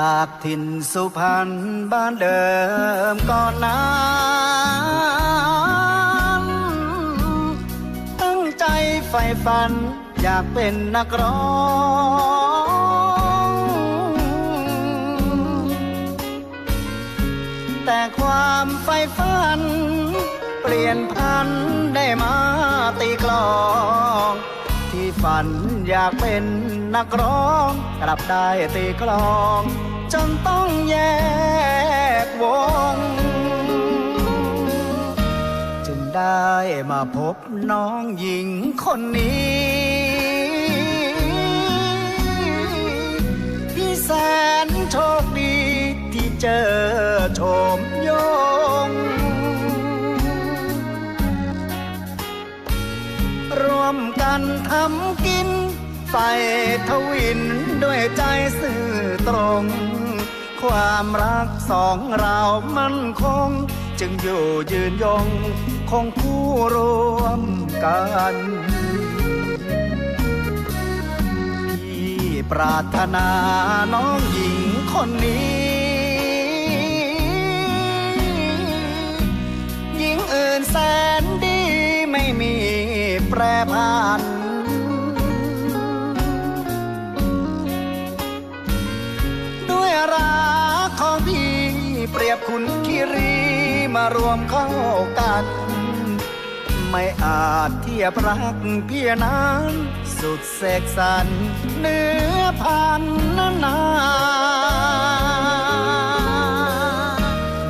จากถิ่นสุพรรณบ้านเดิมก่อนนั้นตั้งใจใฝ่ฝันอยากเป็นนักร้อง แต่ความใฝ่ฝัน เปลี่ยนพันได้มาตีกลอง ฝันอยากเป็นนักร้อง กลับได้ตีกลอง จนต้องแยกวง จึงได้มาพบน้องหญิงคนนี้พี่แสนโชคดีที่เจอโฉม วมกันทำกิน ใส่ทวินด้วยใจซื่อตรง ความรักสองเรามั่นคง จึงอยู่ยืนยงคงผู้ร่วมกันที่ปรารถนาน้องหญิงคนนี้ รผัน ด้วยรักของพี่เปรียบคุณคิรีมารวมเข้ากัน ไม่อาจเทียบรักเพียนั้นสุดเสกสรรเนื้อพันนานา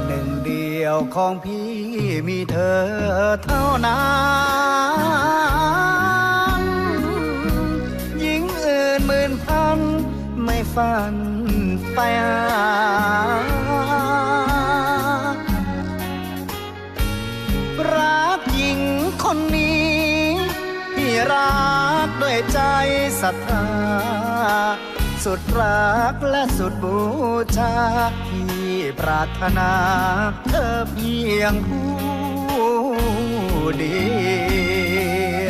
หนึ่งเดียวของพี่มีเธอเท่านั้น ฝันไปหารักหญิงคนนี้ที่รักด้วยใจศรัทธา สุดรักและสุดบูชาที่ปรารถนาเธอเพียงผู้เดียว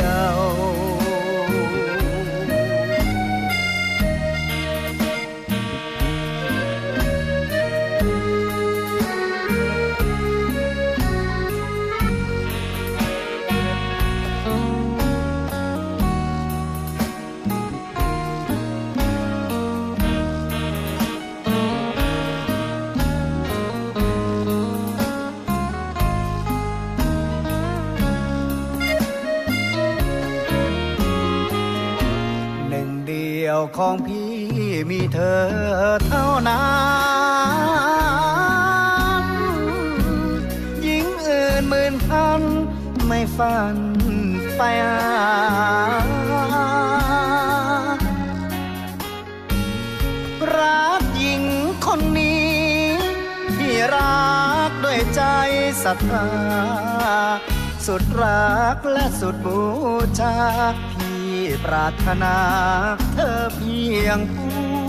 เดียวของพี่มีเธอเท่านั้นหญิงอื่นหมื่นพันไม่ฝันไปรักหญิงคนนี้ที่รักด้วยใจศรัทธาสุดรักและสุดบูชาพี่ ปรารถนาเธอเพียงผู้